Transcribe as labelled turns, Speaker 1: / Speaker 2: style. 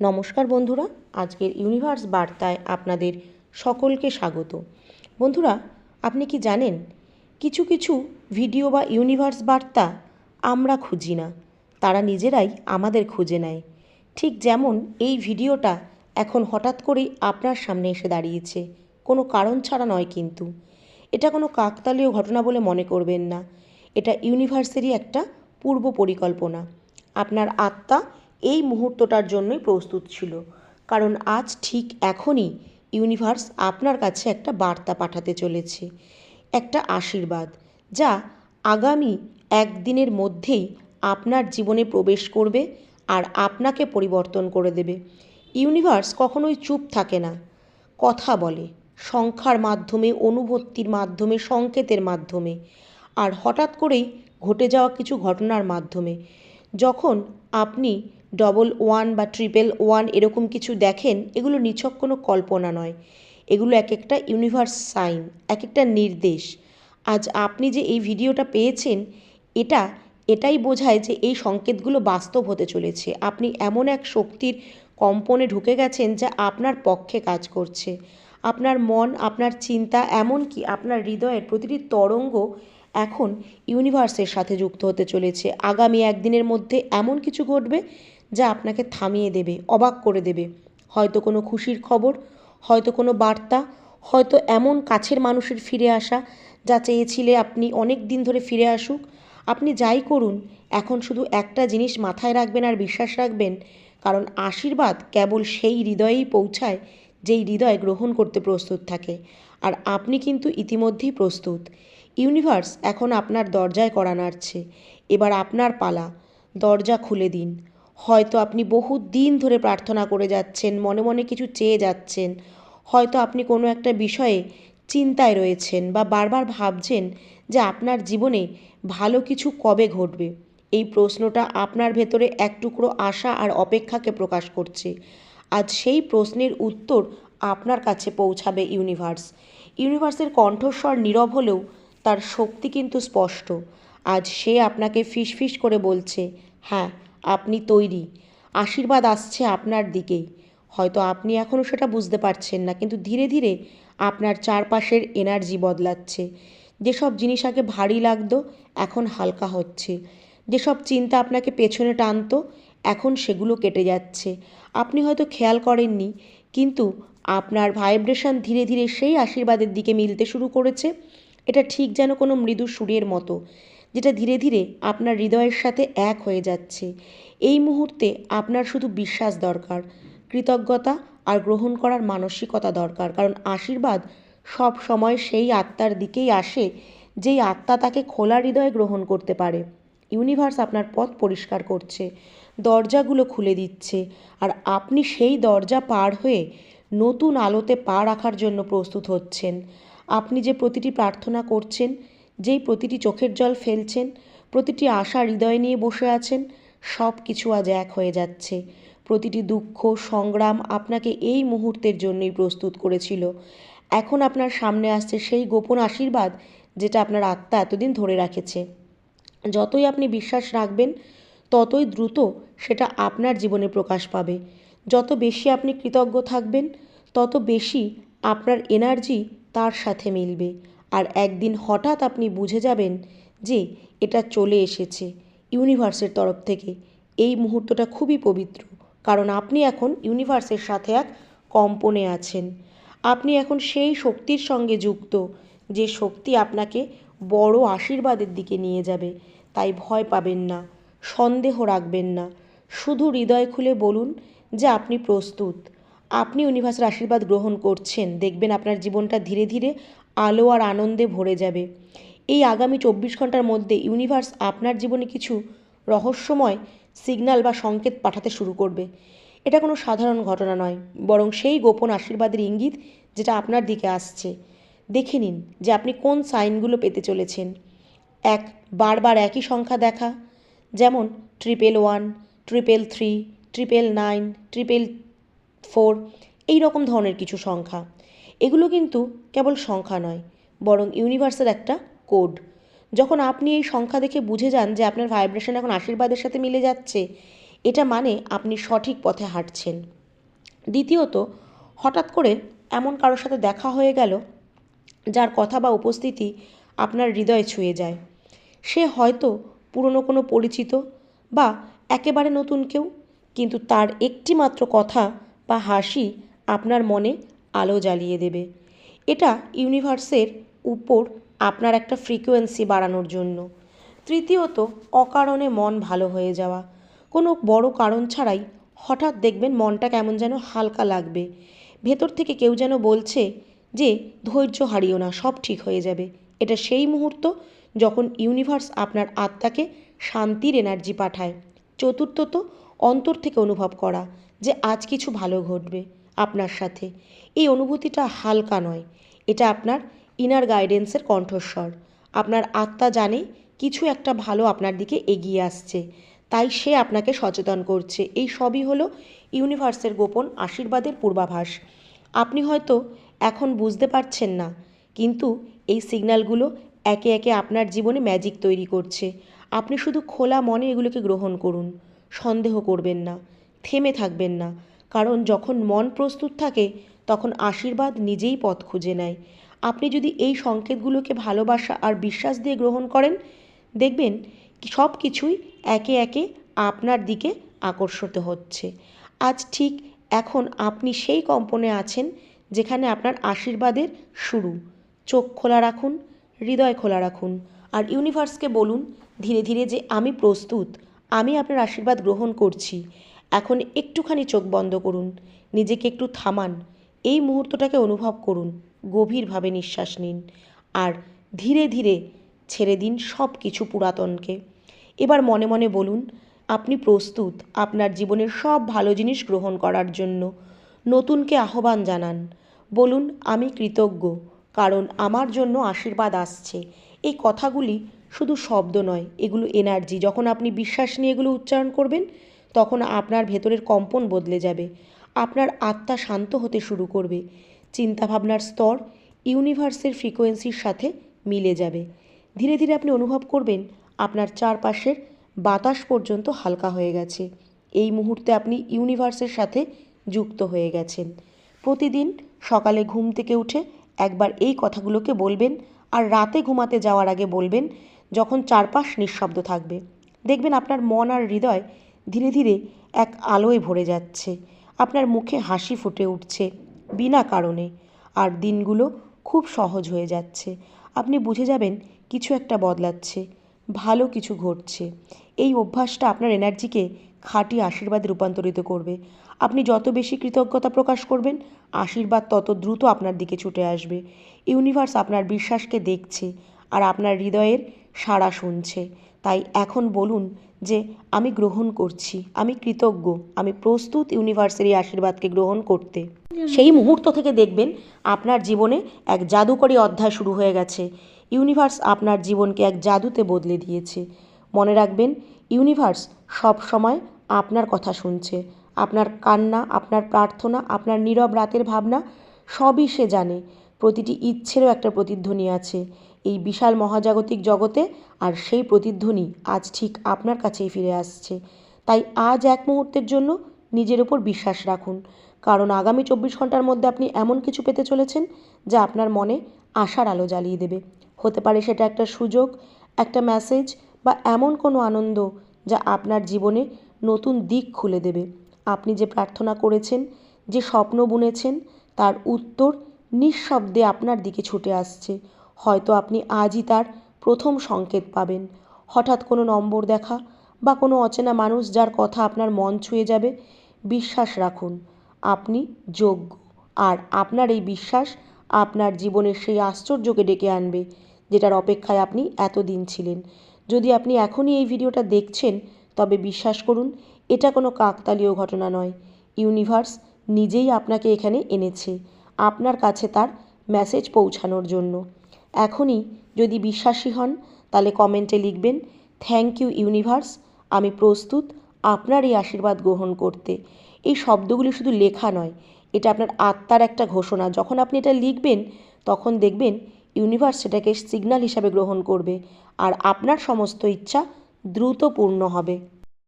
Speaker 1: নমস্কার বন্ধুরা, আজকের ইউনিভার্স বার্তায় আপনাদের সকলকে স্বাগত। বন্ধুরা, আপনি কি জানেন, কিছু কিছু ভিডিও বা ইউনিভার্স বার্তা আমরা খুঁজি না, তারা নিজেরাই আমাদের খুঁজে নেয়। ঠিক যেমন এই ভিডিওটা এখন হঠাৎ করেই আপনার সামনে এসে দাঁড়িয়েছে, কোনো কারণ ছাড়া নয় কিন্তু। এটা কোনো কাকতালীয় ঘটনা বলে মনে করবেন না, এটা ইউনিভার্সেরই একটা পূর্ব পরিকল্পনা। আপনার আত্মা এই মুহূর্তটার জন্যই প্রস্তুত ছিল। কারণ আজ ঠিক এখনই ইউনিভার্স আপনার কাছে একটা বার্তা পাঠাতে চলেছে। একটা আশীর্বাদ, যা আগামী একদিনের মধ্যেই আপনার জীবনে প্রবেশ করবে আর আপনাকে পরিবর্তন করে দেবে। ইউনিভার্স কখনোই চুপ থাকে না। কথা বলে, সংখ্যার মাধ্যমে, অনুভূতির মাধ্যমে, সংকেতের মাধ্যমে। আর হঠাৎ করেই ঘটে যাওয়া কিছু ঘটনার মাধ্যমে। যখন আপনি ডবল ওয়ান বা ট্রিপল ওয়ান এরকম কিছু দেখেন, এগুলো নিছক কোনো কল্পনা নয়। এগুলো এক একটা ইউনিভার্স সাইন এক একটা নির্দেশ। আজ আপনি যে এই ভিডিওটা পেয়েছেন, এটা, এটাই বোঝায় যে এই সংকেতগুলো বাস্তব হতে চলেছে। আপনি এমন এক শক্তির কম্পনে ঢুকে গেছেন যা আপনার পক্ষে কাজ করছে। আপনার মন, আপনার চিন্তা, এমনকি আপনার হৃদয়ের প্রতিটি তরঙ্গ এখন ইউনিভার্সের সাথে যুক্ত হতে চলেছে। আগামী একদিনের মধ্যে এমন কিছু ঘটবে যা আপনাকে থামিয়ে দেবে, অবাক করে দেবে। হয়তো কোনো খুশির খবর, হয়তো কোনো বার্তা, হয়তো এমন কাছের মানুষের ফিরে আসা যা চেয়েছিলে আপনি অনেক দিন ধরে ফিরে আসুক। আপনি যাই করুন, এখন শুধু একটা জিনিস মাথায় রাখবেন আর বিশ্বাস রাখবেন, কারণ আশীর্বাদ কেবল সেই হৃদয়েই পৌঁছায় যেই হৃদয় গ্রহণ করতে প্রস্তুত থাকে। আর আপনি কিন্তু ইতিমধ্যেই প্রস্তুত। ইউনিভার্স এখন আপনার দরজায় করা নাড়ছে। এবার আপনার পালা। দরজা খুলে দিন। হয়তো আপনি বহু দিন ধরে প্রার্থনা করে যাচ্ছেন, মনে মনে কিছু চেয়ে যাচ্ছেন। হয়তো আপনি কোনো একটা বিষয়ে চিন্তায় রয়েছেন বা বারবার ভাবছেন যে আপনার জীবনে ভালো কিছু কবে ঘটবে। এই প্রশ্নটা আপনার ভেতরে এক টুকরো আশা আর অপেক্ষাকে প্রকাশ করছে। আজ সেই প্রশ্নের উত্তর আপনার কাছে পৌঁছাবে ইউনিভার্স। ইউনিভার্সের কণ্ঠস্বর নীরব হলেও তার শক্তি কিন্তু স্পষ্ট। আজ সে আপনাকে ফিস ফিস করে বলছে হ্যাঁ আপনি তৈরি। আশীর্বাদ আসছে আপনার দিকেই হয়তো আপনি এখনও সেটা বুঝতে পারছেন না, কিন্তু ধীরে ধীরে আপনার চারপাশের এনার্জি বদলাচ্ছে। যেসব জিনিস আগে ভারী লাগতো, এখন হালকা হচ্ছে। যেসব চিন্তা আপনাকে পেছনে টানতো, এখন সেগুলো কেটে যাচ্ছে। আপনি হয়তো খেয়াল করেননি, কিন্তু আপনার ভাইব্রেশন ধীরে ধীরে সেই আশীর্বাদের দিকে মিলতে শুরু করেছে। এটা ঠিক যেন কোনো মৃদু সুরের মতো। যেটা ধীরে ধীরে আপনার হৃদয়ের সাথে এক হয়ে যাচ্ছে। এই মুহূর্তে আপনার শুধু বিশ্বাস দরকার, কৃতজ্ঞতা আর গ্রহণ করার মানসিকতা দরকার। কারণ আশীর্বাদ সব সময় সেই আত্মার দিকেই আসে, যেই আত্মা তাকে খোলা হৃদয়ে গ্রহণ করতে পারে। ইউনিভার্স আপনার পথ পরিষ্কার করছে, দরজাগুলো খুলে দিচ্ছে আর আপনি সেই দরজা পার হয়ে নতুন আলোতে পা রাখার জন্য প্রস্তুত হচ্ছেন। আপনি যে প্রতিটি প্রার্থনা করছেন যেই প্রতিটি চোখের জল ফেলছেন, প্রতিটি আশা হৃদয় নিয়ে বসে আছেন, সব কিছু আজ এক হয়ে যাচ্ছে। প্রতিটি দুঃখ, সংগ্রাম আপনাকে এই মুহূর্তের জন্যই প্রস্তুত করেছিল। এখন আপনার সামনে আসছে সেই গোপন আশীর্বাদ যেটা আপনার আত্মা এতদিন ধরে রাখেছে। যতই আপনি বিশ্বাস রাখবেন, ততই দ্রুত সেটা আপনার জীবনে প্রকাশ পাবে। যত বেশি আপনি কৃতজ্ঞ থাকবেন, তত বেশি আপনার এনার্জি তার সাথে মিলবে। আর একদিন হঠাৎ আপনি বুঝে যাবেন যে এটা চলে এসেছে ইউনিভার্সের তরফ থেকে। এই মুহূর্তটা খুবই পবিত্র, কারণ আপনি এখন ইউনিভার্সের সাথে এক কম্পনে আছেন। আপনি এখন সেই শক্তির সঙ্গে যুক্ত যে শক্তি আপনাকে বড় আশীর্বাদের দিকে নিয়ে যাবে। তাই ভয় পাবেন না, সন্দেহ রাখবেন না। শুধু হৃদয় খুলে বলুন যে আপনি প্রস্তুত। আপনি ইউনিভার্সের আশীর্বাদ গ্রহণ করছেন, দেখবেন আপনার জীবনটা ধীরে ধীরে আলো আর আনন্দে ভরে যাবে। এই আগামী চব্বিশ ঘণ্টার মধ্যে ইউনিভার্স আপনার জীবনে কিছু রহস্যময় সিগন্যাল বা সংকেত পাঠাতে শুরু করবে। এটা কোনো সাধারণ ঘটনা নয়, বরং সেই গোপন আশীর্বাদের ইঙ্গিত যেটা আপনার দিকে আসছে। দেখে নিন যে আপনি কোন সাইনগুলো পেতে চলেছেন। এক, বারবার একই সংখ্যা দেখা। যেমন, triple one, triple three, triple nine, triple four, এই রকম ধরনের কিছু সংখ্যা। এগুলো কিন্তু কেবল সংখ্যা নয়, বরং ইউনিভার্সের একটা কোড যখন আপনি এই সংখ্যা দেখে বুঝে যান যে আপনার ভাইব্রেশন এখন আশীর্বাদের সাথে মিলে যাচ্ছে, এটা মানে আপনি সঠিক পথে হাঁটছেন। দ্বিতীয়ত, হঠাৎ করে এমন কারোর সাথে দেখা হয়ে গেল, যার কথা বা উপস্থিতি আপনার হৃদয় ছুঁয়ে যায়। সে হয়তো পুরনো কোনো পরিচিত বা একেবারে নতুন কেউ, কিন্তু তার একটিমাত্র কথা বা হাসি আপনার মনে আলো জ্বালিয়ে দেবে। এটা ইউনিভার্সের উপর আপনার একটা ফ্রিকোয়েন্সি বাড়ানোর জন্য। তৃতীয়ত, অকারণে মন ভালো হয়ে যাওয়া। কোনো বড় কারণ ছাড়াই হঠাৎ দেখবেন মনটা কেমন যেন হালকা লাগবে। ভেতর থেকে কেউ যেন বলছে যে, ধৈর্য হারিও না, সব ঠিক হয়ে যাবে। এটা সেই মুহূর্ত যখন ইউনিভার্স আপনার আত্মাকে শান্তির এনার্জি পাঠায়। চতুর্থত, অন্তর থেকে অনুভব করা যে, আজ কিছু ভালো ঘটবে। আপনার সাথে। এই অনুভূতিটা হালকা নয়। এটা আপনার ইনার গাইডেন্সের কণ্ঠস্বর। আপনার আত্মা জানে কিছু একটা ভালো আপনার দিকে এগিয়ে আসছে। তাই সে আপনাকে সচেতন করছে। এই সবই হলো ইউনিভার্সের গোপন আশীর্বাদের পূর্বাভাস। আপনি হয়তো এখন বুঝতে পারছেন না, কিন্তু এই সিগন্যালগুলো একে একে আপনার জীবনে ম্যাজিক তৈরি করছে। আপনি শুধু খোলা মনে এগুলোকে গ্রহণ করুন। সন্দেহ করবেন না, থেমে থাকবেন না। কারণ যখন মন প্রস্তুত থাকে, তখন আশীর্বাদ নিজেই পথ খুঁজে নেয়। আপনি যদি এই সংকেতগুলোকে ভালোবাসা আর বিশ্বাস দিয়ে গ্রহণ করেন, দেখবেন সব কিছুই একে একে আপনার দিকে আকর্ষিত হচ্ছে। আজ ঠিক এখন আপনি সেই কম্পনে আছেন, যেখানে আপনার আশীর্বাদের শুরু। চোখ খোলা রাখুন, হৃদয় খোলা রাখুন আর ইউনিভার্সকে বলুন, ধীরে ধীরে যে আমি প্রস্তুত, আমি আপনার আশীর্বাদ গ্রহণ করছি। এখন একটুখানি চোখ বন্ধ করুন, নিজেকে একটু থামান, এই মুহূর্তটাকে অনুভব করুন, গভীরভাবে নিঃশ্বাস নিন, আর ধীরে ধীরে ছেড়ে দিন সব কিছু পুরাতনকে। এবার মনে মনে বলুন, আপনি প্রস্তুত আপনার জীবনের সব ভালো জিনিস গ্রহণ করার জন্য। নতুনকে আহ্বান জানান, বলুন, আমি কৃতজ্ঞ, কারণ আমার জন্য আশীর্বাদ আসছে। এই কথাগুলি শুধু শব্দ নয়, এগুলো এনার্জি যখন আপনি বিশ্বাস নিয়ে এগুলো উচ্চারণ করবেন তখন আপনার ভেতরের কম্পন বদলে যাবে। আপনার আত্মা শান্ত হতে শুরু করবে। চিন্তাভাবনার স্তর ইউনিভার্সের ফ্রিকোয়েন্সির সাথে মিলে যাবে। ধীরে ধীরে আপনি অনুভব করবেন, আপনার চারপাশের বাতাস পর্যন্ত হালকা হয়ে গেছে। এই মুহূর্তে আপনি ইউনিভার্সের সাথে যুক্ত হয়ে গেছেন। প্রতিদিন সকালে ঘুম থেকে উঠে একবার এই কথাগুলোকে বলবেন আর রাতে ঘুমাতে যাওয়ার আগে বলবেন যখন চারপাশ নিঃশব্দ থাকবে। দেখবেন আপনার মন আর হৃদয় ধীরে ধীরে এক আলোয় ভরে যাচ্ছে। আপনার মুখে হাসি ফুটে উঠছে বিনা কারণে। আর দিনগুলো খুব সহজ হয়ে যাচ্ছে। আপনি বুঝে যাবেন কিছু একটা বদলাচ্ছে, ভালো কিছু ঘটছে। এই অভ্যাসটা আপনার এনার্জিকে খাঁটি আশীর্বাদে রূপান্তরিত করবে। আপনি যত বেশি কৃতজ্ঞতা প্রকাশ করবেন, আশীর্বাদ তত দ্রুত আপনার দিকে ছুটে আসবে। ইউনিভার্স আপনার বিশ্বাসকে দেখছে আর আপনার হৃদয়ের সাড়া শুনছে। তাই এখন বলুন যে, আমি গ্রহণ করছি, আমি কৃতজ্ঞ, আমি প্রস্তুত ইউনিভার্সের এই আশীর্বাদকে গ্রহণ করতে। সেই মুহূর্ত থেকে দেখবেন আপনার জীবনে এক জাদুকরী অধ্যায় শুরু হয়ে গেছে। ইউনিভার্স আপনার জীবনকে এক জাদুতে বদলে দিয়েছে। মনে রাখবেন, ইউনিভার্স সব সময় আপনার কথা শুনছে। আপনার কান্না, আপনার প্রার্থনা, আপনার নীরব রাতের ভাবনা সবই সে জানে। প্রতিটি ইচ্ছেরও একটা প্রতিধ্বনি আছে। এই বিশাল মহাজাগতিক জগতে আর সেই প্রতিধ্বনি আজ ঠিক আপনার কাছেই ফিরে আসছে। তাই আজ এক মুহূর্তের জন্য নিজের ওপর বিশ্বাস রাখুন। কারণ আগামী চব্বিশ ঘণ্টার মধ্যে আপনি এমন কিছু পেতে চলেছেন যা আপনার মনে আশার আলো জ্বালিয়ে দেবে। হতে পারে সেটা একটা সুযোগ, একটা মেসেজ বা এমন কোনো আনন্দ যা আপনার জীবনে নতুন দিক খুলে দেবে। আপনি যে প্রার্থনা করেছেন, যে স্বপ্ন বুনেছেন, তার উত্তর নিঃশব্দে আপনার দিকে ছুটে আসছে। হয়তো আপনি আজই তার প্রথম সংকেত পাবেন। হঠাৎ কোনো নম্বর দেখা বা কোনো অচেনা মানুষ যার কথা আপনার মন ছুঁয়ে যাবে, বিশ্বাস রাখুন, আপনি যোগ্য। আর আপনার এই বিশ্বাস আপনার জীবনের সেই আশ্চর্যকে ডেকে আনবে যেটার অপেক্ষায় আপনি এতদিন ছিলেন। যদি আপনি এখনই এই ভিডিওটা দেখছেন, তবে বিশ্বাস করুন, এটা কোনো কাকতালীয় ঘটনা নয়। ইউনিভার্স নিজেই আপনাকে এখানে এনেছে, আপনার কাছে তার মেসেজ পৌঁছানোর জন্য। এখনই যদি বিশ্বাসী হন, তাহলে কমেন্টে লিখবেন, থ্যাংক ইউ ইউনিভার্স, আমি প্রস্তুত, আপনার এই আশীর্বাদ গ্রহণ করতে। এই শব্দগুলি শুধু লেখা নয়, এটা আপনার আত্মার একটা ঘোষণা। যখন আপনি এটা লিখবেন, তখন দেখবেন ইউনিভার্স সেটাকে সিগন্যাল হিসাবে গ্রহণ করবে, আর আপনার সমস্ত ইচ্ছা দ্রুত পূর্ণ হবে।